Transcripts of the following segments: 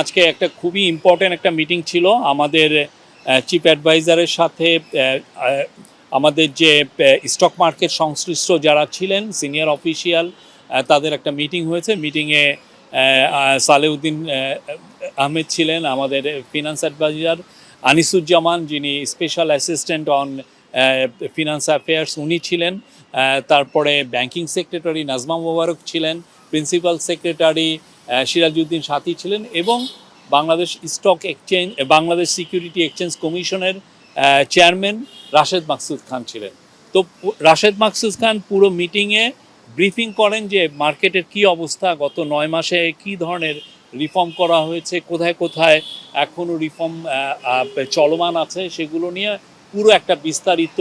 আজকে একটা খুবই ইম্পর্ট্যান্ট একটা মিটিং ছিল। আমাদের চিফ অ্যাডভাইজারের সাথে আমাদের যে স্টক মার্কেট সংশ্লিষ্ট যারা ছিলেন সিনিয়র অফিসিয়াল তাদের একটা মিটিং হয়েছে। মিটিংয়ে সালেউদ্দিন আহমেদ ছিলেন, আমাদের ফিনান্স অ্যাডভাইজার আনিসুজ্জামান যিনি special assistant on finance affairs উনি ছিলেন। তারপরে ব্যাংকিং সেক্রেটারি নাজমা মোবারক ছিলেন প্রিন্সিপাল সেক্রেটারি সিরাজউদ্দিন সাথী ছিলেন এবং Bangladesh stock exchange Bangladesh security exchange কমিশনের চেয়ারম্যান রাশেদ মাকসুদ খান ছিলেন। তো রাশেদ মাকসুদ খান পুরো মিটিংয়ে ব্রিফিং করেন যে মার্কেটের কি অবস্থা, গত নয় মাসে কি ধরনের রিফর্ম করা হয়েছে, কোথায় কোথায় এখনও রিফর্ম চলমান আছে সেগুলো নিয়ে পুরো একটা বিস্তারিত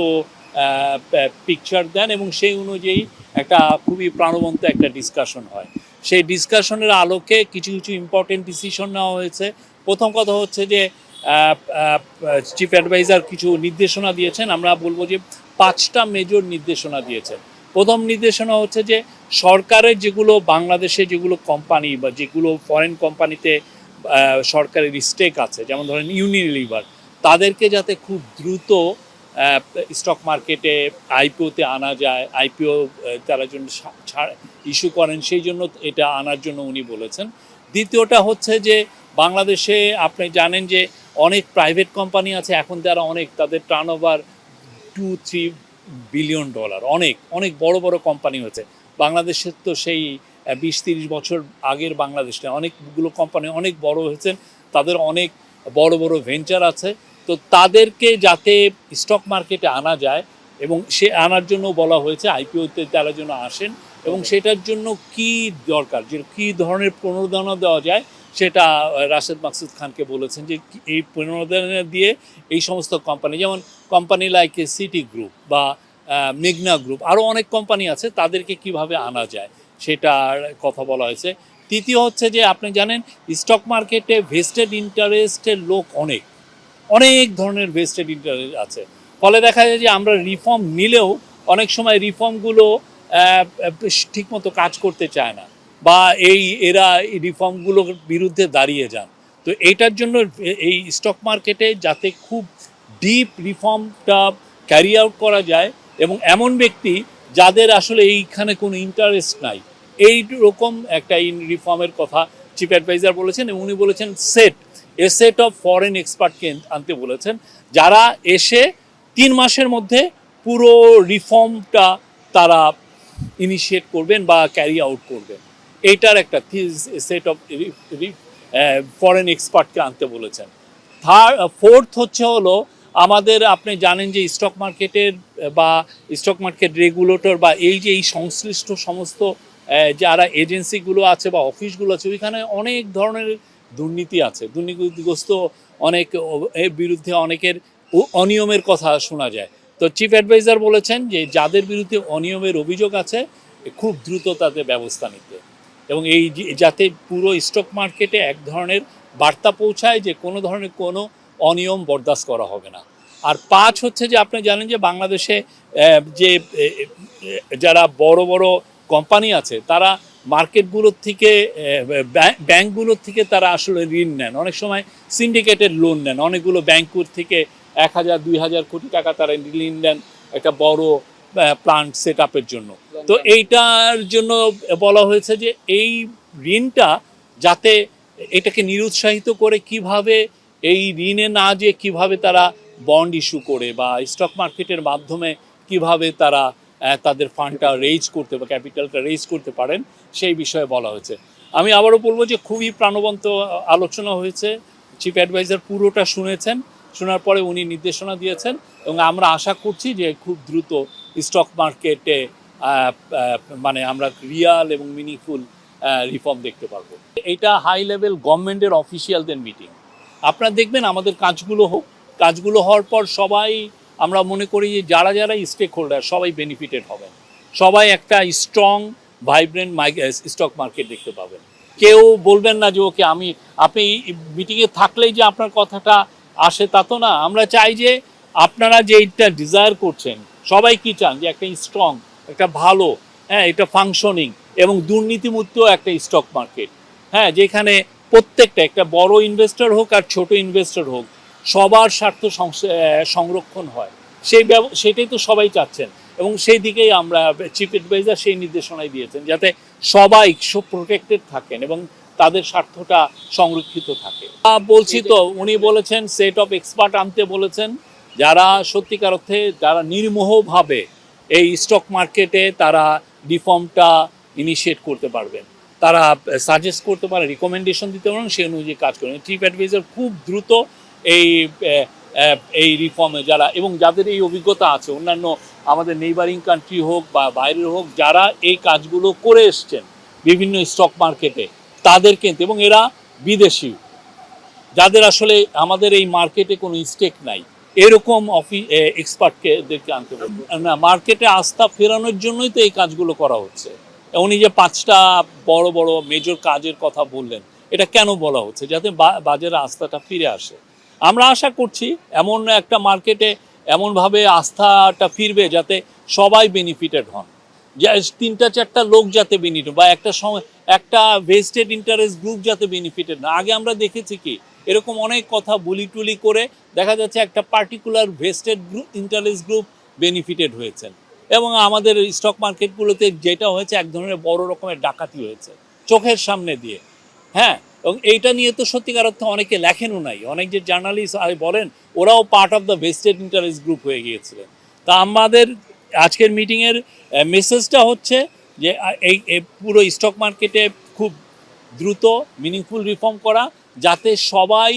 পিকচার দেন এবং সেই অনুযায়ী একটা খুবই প্রাণবন্ত একটা ডিসকাশন হয়। সেই ডিসকাশনের আলোকে কিছু কিছু ইম্পর্টেন্ট ডিসিশন নেওয়া হয়েছে। প্রথম কথা হচ্ছে যে চিফ অ্যাডভাইজার কিছু নির্দেশনা দিয়েছেন। আমরা বলব যে পাঁচটা মেজর নির্দেশনা দিয়েছেন। প্রথম নির্দেশনা হচ্ছে যে সরকারের যেগুলো বাংলাদেশে যেগুলো কোম্পানি বা যেগুলো ফরেন কোম্পানিতে সরকারের স্টেক আছে, যেমন ধরেন ইউনিলিভার তাদেরকে যাতে খুব দ্রুত স্টক মার্কেটে আইপিওতে আনা যায় আইপিও তারা জন্য ইস্যু করেন, সেই জন্য এটা আনার জন্য উনি বলেছেন। দ্বিতীয়টা হচ্ছে যে বাংলাদেশে আপনি জানেন যে অনেক প্রাইভেট কোম্পানি আছে, এখন তারা অনেক তাদের turnover two three billion dollar অনেক অনেক বড় বড় কোম্পানি হয়েছে। বাংলাদেশের তো সেই বিশ, তিরিশ বছর আগের বাংলাদেশ না, অনেকগুলো কোম্পানি অনেক বড় হয়েছেন তাদের অনেক বড় বড় ভেঞ্চার আছে। তো তাদেরকে যাতে স্টক মার্কেটে আনা যায় এবং সে আনার জন্য বলা হয়েছে আইপিওতে তারা যেন আসেন এবং সেটার জন্য কি দরকার? যে কী ধরনের প্রণোদনা দেওয়া যায় সেটা রাশেদ মাকসুদ খানকে বলেছেন যে এই প্রণোদনা দিয়ে এই সমস্ত কোম্পানি যেমন কোম্পানি লাইক সিটি গ্রুপ বা মেঘনা গ্রুপ আরও অনেক কোম্পানি আছে তাদেরকে কীভাবে আনা যায় সেটার কথা বলা হয়েছে। তৃতীয় হচ্ছে যে আপনি জানেন স্টক মার্কেটে ভেস্টেড ইন্টারেস্টের লোক অনেক। অনেক ধরনের ভেস্টেড ইন্টারেস্ট আছে। ফলে দেখা যায় যে আমরা রিফর্ম নিলেও অনেক সময় রিফর্মগুলো ঠিকমতো কাজ করতে চায় না বা এই এরা রিফর্মগুলোর বিরুদ্ধে দাঁড়িয়ে যান। তো এইটার জন্য এই স্টক মার্কেটে যাতে খুব ডিপ রিফর্মটা ক্যারি আউট করা যায় এবং এমন ব্যক্তি যাদের আসলে এইখানে কোনো ইন্টারেস্ট নাই। এই রকম একটা ইন রিফর্মের কথা চিফ অ্যাডভাইজার বলেছেন এবং উনি বলেছেন set a set of foreign এক্সপার্টকে আনতে বলেছেন, যারা এসে তিন মাসের মধ্যে পুরো রিফর্মটা তারা ইনিশিয়েট করবেন বা ক্যারি আউট করবেন। এইটার একটা সেট অফ ফরেন এক্সপার্টকে আনতে বলেছেন। থার্ড ফোর্থ হচ্ছে হলো আমাদের, আপনি জানেন যে স্টক মার্কেটের বা স্টক মার্কেট রেগুলেটর বা এই যে এই সংশ্লিষ্ট সমস্ত যারা এজেন্সিগুলো আছে বা অফিসগুলো আছে, ওইখানে অনেক ধরনের দুর্নীতি আছে। দুর্নীতিগ্রস্ত অনেক, এর বিরুদ্ধে অনেকের অনিয়মের কথা শোনা যায়। তো চিফ অ্যাডভাইজার বলেছেন যে যাদের বিরুদ্ধে অনিয়মের অভিযোগ আছে খুব দ্রুত তাদের ব্যবস্থা নিতে। এবং এই যাতে পুরো স্টক মার্কেটে এক ধরনের বার্তা পৌঁছায় যে কোনো ধরনের কোনো অনিয়ম বরদাস্ত করা হবে না। আর পাঁচ হচ্ছে যে আপনি জানেন যে বাংলাদেশে যে যারা বড় বড় কোম্পানি আছে, তারা মার্কেটগুলোর থেকে ব্যাংকগুলোর থেকে তারা আসলে ঋণ নেন। অনেক সময় সিন্ডিকেটেড লোন নেন। অনেকগুলো ব্যাংকুর থেকে এক হাজার দুই হাজার কোটি টাকা তারা ঋণ নেন একটা বড় প্লান্ট সেট আপের জন্য। তো এইটার জন্য বলা হয়েছে যে এই ঋণটা যাতে এটাকে নিরুৎসাহিত করে কীভাবে এই ঋণে না যে কীভাবে তারা বন্ড ইস্যু করে বা স্টক মার্কেটের মাধ্যমে কীভাবে তারা তাদের ফান্ডটা রেজ করতে বা ক্যাপিটালটা রেজ করতে পারেন, সেই বিষয়ে বলা হয়েছে। আমি আবারও বলব যে খুবই প্রাণবন্ত আলোচনা হয়েছে। চিফ অ্যাডভাইজার পুরোটা শুনেছেন, শোনার পরে উনি নির্দেশনা দিয়েছেন এবং আমরা আশা করছি যে খুব দ্রুত স্টক মার্কেটে মানে আমরা রিয়াল এবং মিনিংফুল রিফর্ম দেখতে পারব। এটা হাই লেভেল গভর্নমেন্টের অফিসিয়ালদের মিটিং আপনারা দেখবেন আমাদের কাজগুলো হোক, কাজগুলো হওয়ার পর সবাই আমরা মনে করি যে যারা যারা স্টেক হোল্ডার সবাই বেনিফিটেড হবেন। সবাই একটা স্ট্রং ভাইব্রেন্ট স্টক মার্কেট দেখতে পাবেন। কেউ বলবেন না যে, ওকে, আমি, আপনি মিটিংয়ে থাকলেই যে আপনার কথাটা আসে তা তো না। আমরা চাই যে আপনারা যে এইটা ডিজায়ার করছেন, সবাই কি চান? যে একটা স্ট্রং একটা ভালো হ্যাঁ এটা ফাংশনিং এবং দুর্নীতিমুক্ত একটা স্টক মার্কেট হ্যাঁ যেখানে প্রত্যেকটা, একটা বড় ইনভেস্টর হোক আর ছোট ইনভেস্টর হোক সবার স্বার্থ সংরক্ষণ হয়। সেই সেটাই তো সবাই চাচ্ছেন। এবং সেই দিকেই আমরা চিফ অ্যাডভাইজার সেই নির্দেশনাই দিয়েছেন যাতে সবাই সব প্রোটেক্টেড থাকেন এবং তাদের স্বার্থটা সংরক্ষিত থাকে। বলছি তো, উনি বলেছেন সেট অফ এক্সপার্ট আনতে বলেছেন, যারা সত্যিকার অর্থে যারা নির্মোহভাবে এই স্টক মার্কেটে তারা ডিফর্মটা ইনিশিয়েট করতে পারবেন। তারা সাজেস্ট করতে পারে রিকমেন্ডেশন দিতে পারেন সেই অনুযায়ী কাজ করেন চিফ অ্যাডভাইজার খুব দ্রুত এই এই রিফর্মে যারা, এবং যাদের এই অভিজ্ঞতা আছে, অন্যান্য আমাদের নেইবারিং কান্ট্রি হোক বা বাইরের হোক, যারা এই কাজগুলো করে এসছেন বিভিন্ন স্টক মার্কেটে তাদের কিন্তু, এবং এরা বিদেশি। যাদের আসলে আমাদের এই মার্কেটে কোনো স্টেক নাই, এরকম অফি এক্সপার্টকে এদেরকে আনতে পারব না মার্কেটে আস্থা ফেরানোর জন্যই তো এই কাজগুলো করা হচ্ছে। উনি যে পাঁচটা বড় বড় মেজর কাজের কথা বললেন, এটা কেন বলা হচ্ছে? যাতে বাজারে আস্থাটা ফিরে আসে। আমরা আশা করছি এমন একটা মার্কেটে এমনভাবে আস্থাটা ফিরবে যাতে সবাই বেনিফিটেড হন। যে তিনটা চারটা লোক যাতে বেনিফিট বা একটা সময় একটা ভেস্টেড ইন্টারেস্ট গ্রুপ যাতে বেনিফিটেড না। আগে আমরা দেখেছি কি, এরকম অনেক কথা বুলি টুলি করে দেখা যাচ্ছে একটা particular vested group interest group benefited হয়েছেন। এবং আমাদের স্টক মার্কেটগুলোতে যেটা হয়েছে, এক ধরনের বড় রকমের ডাকাতি হয়েছে, চোখের সামনে দিয়ে। হ্যাঁ এবং এইটা নিয়ে তো সত্যিকার অর্থে অনেকে লেখেনও নাই। অনেক যে জার্নালিস্ট বলেন, ওরাও part of the vested interest group হয়ে গিয়েছিলেন। তা আমাদের আজকের মিটিংয়ের মেসেজটা হচ্ছে যে এই পুরো স্টক মার্কেটে খুব দ্রুত মিনিংফুল রিফর্ম করা যাতে সবাই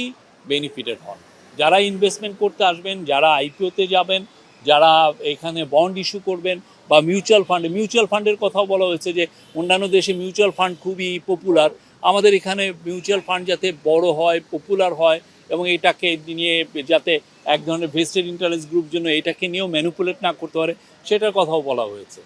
বেনিফিটেড হন। যারা ইনভেস্টমেন্ট করতে আসবেন, যারা আইপিওতে যাবেন, যারা এখানে বন্ড ইস্যু করবেন বা মিউচুয়াল ফান্ড মিউচুয়াল ফান্ডের কথাও বলা হয়েছে যে, অন্যান্য দেশে মিউচুয়াল ফান্ড খুবই পপুলার আমাদের এখানে মিউচুয়াল ফান্ড যাতে বড় হয় পপুলার হয় এবং এটাকে নিয়ে যাতে এক ধরনের ভেস্টেড ইন্টারেস্ট গ্রুপ জন্য এটাকে নিয়েও ম্যানুপুলেট না করতে পারে, সেটার কথাও বলা হয়েছে।